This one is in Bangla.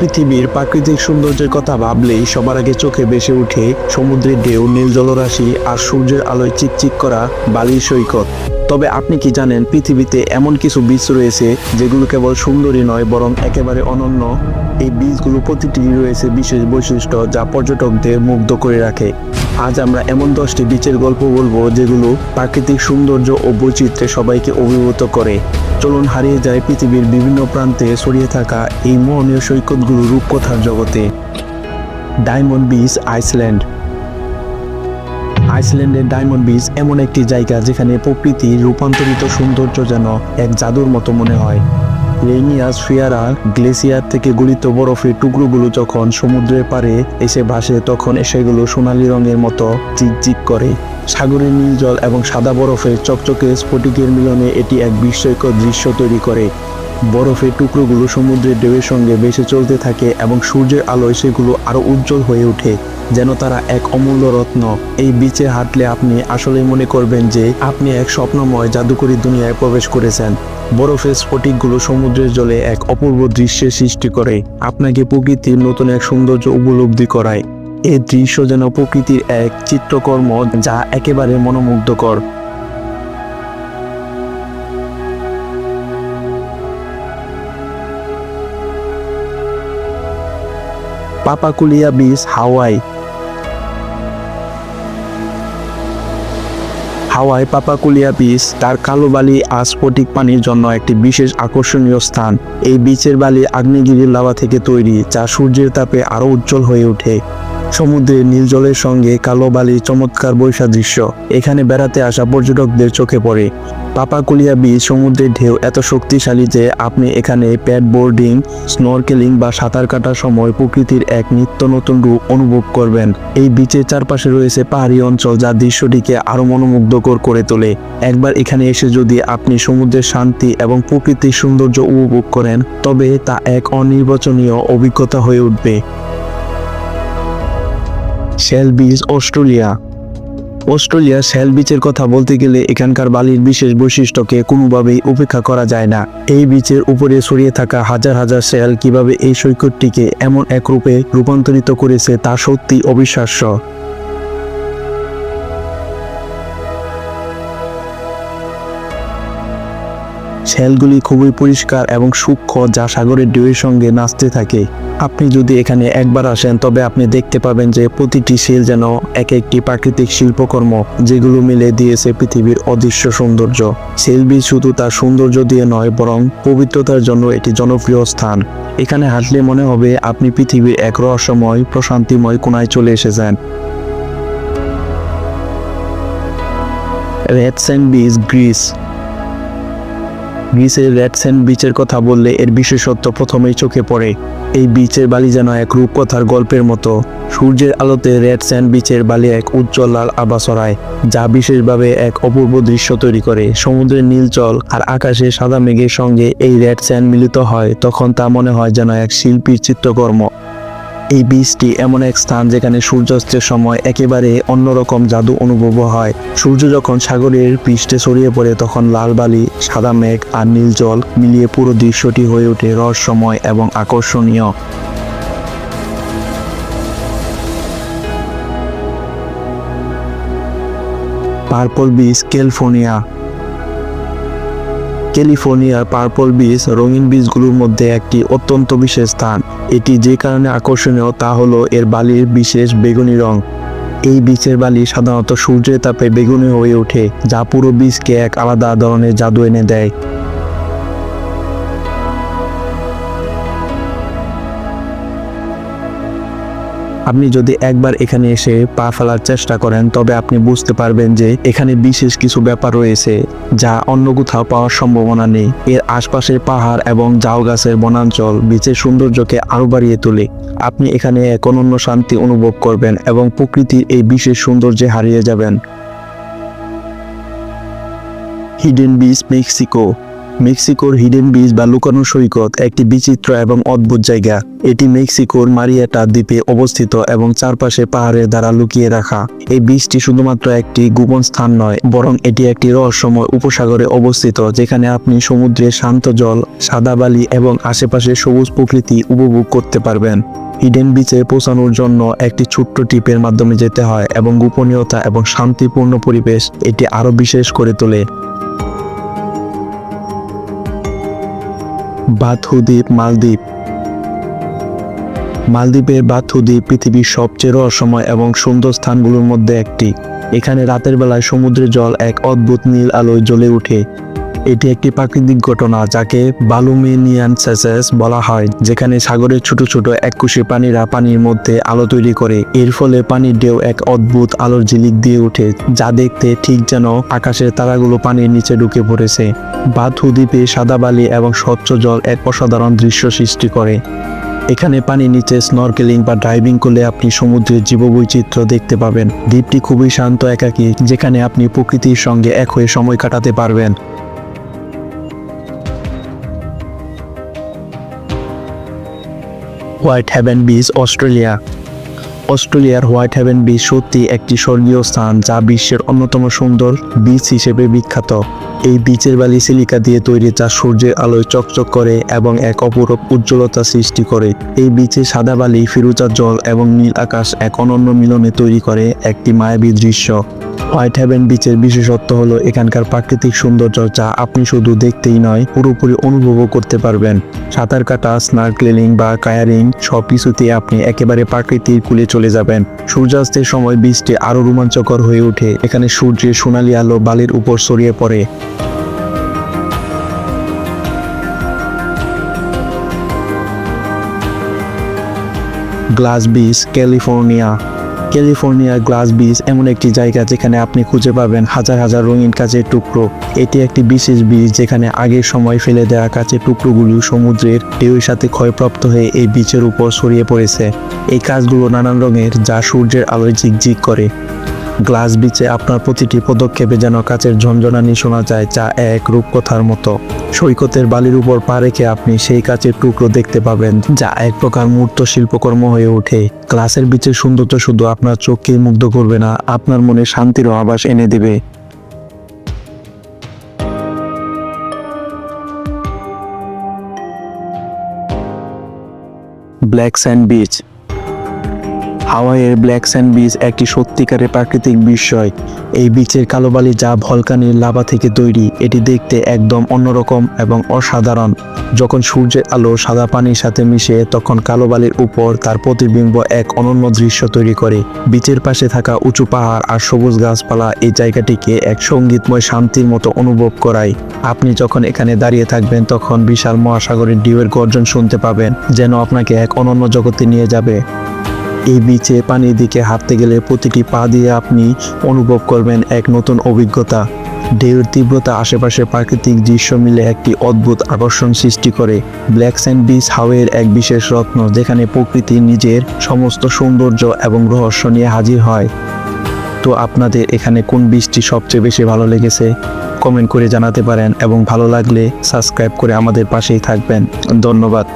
পৃথিবীর প্রাকৃতিক সৌন্দর্যের কথা ভাবলেই সবার আগে চোখে ভেসে উঠে সমুদ্রের ঢেউ, নীল জলরাশি আর সূর্যের আলোয় চিকচিক করা বালির সৈকত। তবে আপনি কি জানেন, পৃথিবীতে এমন কিছু বীজ রয়েছে যেগুলো কেবল সুন্দরী নয়, বরং একেবারে অনন্য? এই বীজগুলো প্রতিটি রয়েছে বিশেষ বৈশিষ্ট্য যা পর্যটকদের মুগ্ধ করে রাখে। আজ আমরা এমন দশটি বিচের গল্প বলব যেগুলো প্রাকৃতিক সৌন্দর্য ও বৈচিত্র্যে সবাইকে অভিভূত করে। চলুন হারিয়ে যায় পৃথিবীর বিভিন্ন প্রান্তে ছড়িয়ে থাকা এই মোহনীয় সৈকতগুলো রূপকথার জগতে। Diamond beach Iceland. আইসল্যান্ডের diamond beach এমন একটি জায়গা যেখানে প্রকৃতির রূপান্তরিত সৌন্দর্য যেন এক জাদুর মতো মনে হয়। রেইনিয়াস ফিয়ারা গ্লেসিয়ার থেকে গলিত বরফের টুকরোগুলো যখন সমুদ্রের পাড়ে এসে ভাসে, তখন সেগুলো সোনালী রঙের মতো চিকচিক করে। সাগরের নীল জল এবং সাদা বরফের চকচকে স্ফটিকের মিলনে এটি এক বিস্ময়কর দৃশ্য তৈরি করে। বরফের টুকরোগুলো সমুদ্রের ঢেউয়ের সঙ্গে ভেসে চলতে থাকে এবং সূর্যের আলোয় সেগুলো আরও উজ্জ্বল হয়ে ওঠে, যেন তারা এক অমূল্য রত্ন। এই বিচে হাঁটলে আপনি আসলে মনে করবেন যে আপনি এক স্বপ্নময় জাদুকরী দুনিয়ায় প্রবেশ করেছেন। বরফের স্ফটিকগুলো সমুদ্রের জলে এক অপূর্ব দৃশ্যের সৃষ্টি করে, আপনাকে প্রকৃতির নতুন এক সৌন্দর্য উপলব্ধি করায়। এই দৃশ্য যেন প্রকৃতির এক চিত্রকর্ম যা একেবারে মনোমুগ্ধকর। পাপাকুলিয়া বিচ হাওয়াই হাওয়াই পাপাকুলিয়া বিচ তার কালো বালি আর স্ফটিক পানির জন্য একটি বিশেষ আকর্ষণীয় স্থান। এই বিচের বালি আগ্নেয়গিরির লাভা থেকে তৈরি, যা সূর্যের তাপে আরও উজ্জ্বল হয়ে ওঠে। সমুদ্রের নীল জলের সঙ্গে কালো বালির চমৎকার বৈসাদৃশ্য। এখানে বেড়াতে আসা পর্যটকদের চোখে পড়ে। পাপাকুলিয়া বিচ, সমুদ্রের ঢেউ এত শক্তিশালী যে আপনি এখানে প্যাড বোর্ডিং স্নরকেলিং বা সাঁতার কাটার সময় প্রকৃতির এক নিত্য নতুন রূপ অনুভব করবেন। এই বিচের চারপাশে রয়েছে পাহাড়ি অঞ্চল যা দৃশ্যটিকে আরও মনোমুগ্ধকর করে তোলে। একবার এখানে এসে যদি আপনি সমুদ্রের শান্তি এবং প্রকৃতির সৌন্দর্য উপভোগ করেন, তবে তা এক অনির্বাচনীয় অভিজ্ঞতা হয়ে উঠবে। Shell beach Australia. Australia shell বিচের কথা বলতে গেলে এখানকার বালির বিশেষ বৈশিষ্ট্যকে কোনোভাবেই উপেক্ষা করা যায় না। এই বিচের উপরে ছড়িয়ে থাকা হাজার হাজার শেল কীভাবে এই সৈকতটিকে এমন এক রূপে রূপান্তরিত করেছে তা সত্যি অবিশ্বাস্য। শেলগুলি খুবই পরিষ্কার এবং সূক্ষ্ম যা সাগরের ঢেউয়ের সঙ্গে নাচতে থাকে। আপনি যদি এখানে একবার আসেন, তবে আপনি দেখতে পাবেন যে প্রতিটি শেল যেন এক একটি প্রাকৃতিক শিল্পকর্ম, যেগুলো মিলে দিয়েছে পৃথিবীর অদৃশ্য সৌন্দর্য। শেল বিচ শুধু তার সৌন্দর্য দিয়ে নয়, বরং পবিত্রতার জন্য এটি জনপ্রিয় স্থান। এখানে হাঁটলে মনে হবে আপনি পৃথিবীর এক রহস্যময়, প্রশান্তিময় কোনায় চলে এসেছেন। Red sand beach, Greece. গ্রিসের রেড স্যান্ড বিচের কথা বললে এর বিশেষত্ব প্রথমেই চোখে পড়ে। এই বিচের বালি যেন এক রূপকথার গল্পের মতো। সূর্যের আলোতে রেড স্যান্ড বিচের বালি এক উজ্জ্বল লাল আভা ছড়ায় যা বিশেষভাবে এক অপূর্ব দৃশ্য তৈরি করে। সমুদ্রের নীল জল আর আকাশে সাদা মেঘের সঙ্গে এই রেড স্যান্ড মিলিত হয়, তখন তা মনে হয় যেন এক শিল্পীর চিত্রকর্ম। এই বীজটি এমন এক স্থান যেখানে সূর্যাস্তের সময় একেবারে অন্যরকম জাদু অনুভব হয়। সূর্য যখন সাগরের পৃষ্ঠে ছড়িয়ে পড়ে, তখন লাল বালি, সাদা মেঘ আর নীল জল মিলিয়ে পুরো দৃশ্যটি হয়ে ওঠে রহস্যময় এবং আকর্ষণীয়। Purple beach California. ক্যালিফোর্নিয়ার পার্পল বিচ রঙিন বীজগুলোর মধ্যে একটি অত্যন্ত বিশেষ স্থান। এটি যে কারণে আকর্ষণীয় তা হলো এর বালির বিশেষ বেগুনি রং। এই বীচের বালি সাধারণত সূর্যের তাপে বেগুনি হয়ে ওঠে, যা পুরো বীজকে এক আলাদা ধরনের জাদু এনে দেয়। আপনি যদি একবার এখানে এসে পা ফেলার চেষ্টা করেন, তবে আপনি বুঝতে পারবেন যে এখানে বিশেষ কিছু ব্যাপার রয়েছে যা অন্য কোথাও পাওয়ার সম্ভাবনা নেই। এর আশপাশের পাহাড় এবং জাউ গাছের বনাঞ্চল বিচের সৌন্দর্যকে আরও বাড়িয়ে তোলে। আপনি এখানে এক অনন্য শান্তি অনুভব করবেন এবং প্রকৃতির এই বিশেষ সৌন্দর্যে হারিয়ে যাবেন। হিডেন বিচ, মেক্সিকো মেক্সিকোর হিডেন বিচ বা লুকানো সৈকত একটি বিচিত্র এবং অদ্ভুত জায়গা। এটি মেক্সিকোর মারিয়াটা দ্বীপে অবস্থিত এবং চারপাশে পাহাড়ের দ্বারা লুকিয়ে রাখা। এই বীচটি শুধুমাত্র একটি গোপন স্থান নয়, বরং এটি একটি রহস্যময় উপসাগরে অবস্থিত, যেখানে আপনি সমুদ্রের শান্ত জল, সাদা বালি এবং আশেপাশে সবুজ প্রকৃতি উপভোগ করতে পারবেন। হিডেন বিচে পৌঁছানোর জন্য একটি ছোট্ট টিপের মাধ্যমে যেতে হয় এবং গোপনীয়তা এবং শান্তিপূর্ণ পরিবেশ এটি আরও বিশেষ করে তোলে। বাথু দ্বীপ মালদ্বীপ। মালদ্বীপের বাথু দ্বীপ পৃথিবীর সবচেয়ে রহস্যময় এবং সুন্দর স্থানগুলোর মধ্যে একটি। এখানে রাতের বেলায় সমুদ্রের জল এক অদ্ভুত নীল আলোয় জ্বলে ওঠে এটি একটি প্রাকৃতিক ঘটনা যাকে বালুমিনিয়ান সেসেস বলা হয়, যেখানে সাগরের ছোট ছোট এককুশি প্রাণীরা পানির মধ্যে আলো তৈরি করে। এর ফলে পানির ঢেউ এক অদ্ভুত আলোর ঝিলিক দিয়ে ওঠে, যা দেখতে ঠিক যেন আকাশের তারাগুলো পানির নিচে ঢুকে পড়েছে। বাথু দ্বীপে সাদা বালি এবং স্বচ্ছ জল এক অসাধারণ দৃশ্য সৃষ্টি করে। এখানে পানির নিচে স্নরকেলিং বা ড্রাইভিং করলে আপনি সমুদ্রের জীববৈচিত্র্য দেখতে পাবেন। দ্বীপটি খুবই শান্ত, একাকী, যেখানে আপনি প্রকৃতির সঙ্গে এক হয়ে সময় কাটাতে পারবেন। White haven beach, Australia. অস্ট্রেলিয়ার হোয়াইট হ্যাভেন বিচ সত্যি একটি স্বর্গীয় স্থান যা বিশ্বের অন্যতম সুন্দর বিচ হিসেবে বিখ্যাত। এই বিচের বালি সিলিকা দিয়ে তৈরি যা সূর্যের আলোয় চকচক করে এবং এক অপরূপ উজ্জ্বলতা সৃষ্টি করে। এই বিচে সাদা বালি, ফিরোজা জল এবং নীল আকাশ এক অনন্য মিলনে তৈরি করে একটি মায়াবী দৃশ্য। হোয়াইট হ্যাভেন বিচের বিশেষত্ব হলো এখানকার প্রাকৃতিক সৌন্দর্য যা আপনি শুধু দেখতেই নয়, পুরোপুরি অনুভবও করতে পারবেন। সাঁতার কাটা, স্নার্কলিং বা কায়ারিং সব কিছুতেই আপনি একেবারে প্রাকৃতিক কুলে চলে যাবেন। সূর্যাস্তের সময় বীজটি আরও রোমাঞ্চকর হয়ে ওঠে। এখানে সূর্যের সোনালী আলো বালির উপর ছড়িয়ে পড়ে। গ্লাস বিচ, ক্যালিফোর্নিয়া ক্যালিফোর্নিয়ার গ্লাস বিচ এমন একটি জায়গা যেখানে আপনি খুঁজে পাবেন হাজার হাজার রঙিন কাচের টুকরো। এটি একটি বিশেষ বিচ যেখানে আগের সময় ফেলে দেওয়া কাচের টুকরোগুলো সমুদ্রের ঢেউয়ের সাথে ক্ষয়প্রাপ্ত হয়ে এই বিচের উপর ছড়িয়ে পড়েছে। এই কাজগুলো নানান রঙের যা সূর্যের আলোয় ঝিকঝিক করে। গ্লাস বিচে আপনার প্রতিটি পদক্ষেপে যেন কাচের ঝনঝনানি শোনা যায়, যা এক রূপকথার মতো। সৈকতের বালির উপর পা রেখে আপনি সেই কাচের টুকরো দেখতে পাবেন, যা এক প্রকার মূর্ত শিল্পকর্ম হয়ে ওঠে। গ্লাসের বিচের সৌন্দর্য শুধু আপনার চোখকেই মুগ্ধ করবে না, আপনার মনে শান্তির আভাস এনে দেবে। ব্ল্যাক স্যান্ড বিচ হাওয়াইয়ের ব্ল্যাক স্যান্ড বিচ একটি সত্যিকারের প্রাকৃতিক বিস্ময়। এই বিচের কালো বালি যা ভলকানির লাভা থেকে তৈরি, এটি দেখতে একদম অন্যরকম এবং অসাধারণ। যখন সূর্যের আলো সাদা পানির সাথে মিশে, তখন কালো বালির উপর তার প্রতিবিম্ব এক অনন্য দৃশ্য তৈরি করে। বিচের পাশে থাকা উঁচু পাহাড় আর সবুজ গাছপালা এই জায়গাটিকে এক সঙ্গীতময় শান্তির মতো অনুভব করায়। আপনি যখন এখানে দাঁড়িয়ে থাকবেন, তখন বিশাল মহাসাগরের ঢেউয়ের গর্জন শুনতে পাবেন, যেন আপনাকে এক অনন্য জগতে নিয়ে যাবে। এই বিচে পানির দিকে হাঁটতে গেলে প্রতিটি পা দিয়ে আপনি অনুভব করবেন এক নতুন অভিজ্ঞতা। ঢেউর তীব্রতা আশেপাশে প্রাকৃতিক দৃশ্য মিলে একটি অদ্ভুত আকর্ষণ সৃষ্টি করে। ব্ল্যাক স্যান্ড বিচ হাওয়ের এক বিশেষ রত্ন যেখানে প্রকৃতি নিজের সমস্ত সৌন্দর্য এবং রহস্য নিয়ে হাজির হয়। তো আপনাদের এখানে কোন বীজটি সবচেয়ে বেশি ভালো লেগেছে? কমেন্ট করে জানাতে পারেন এবং ভালো লাগলে সাবস্ক্রাইব করে আমাদের পাশেই থাকবেন। ধন্যবাদ।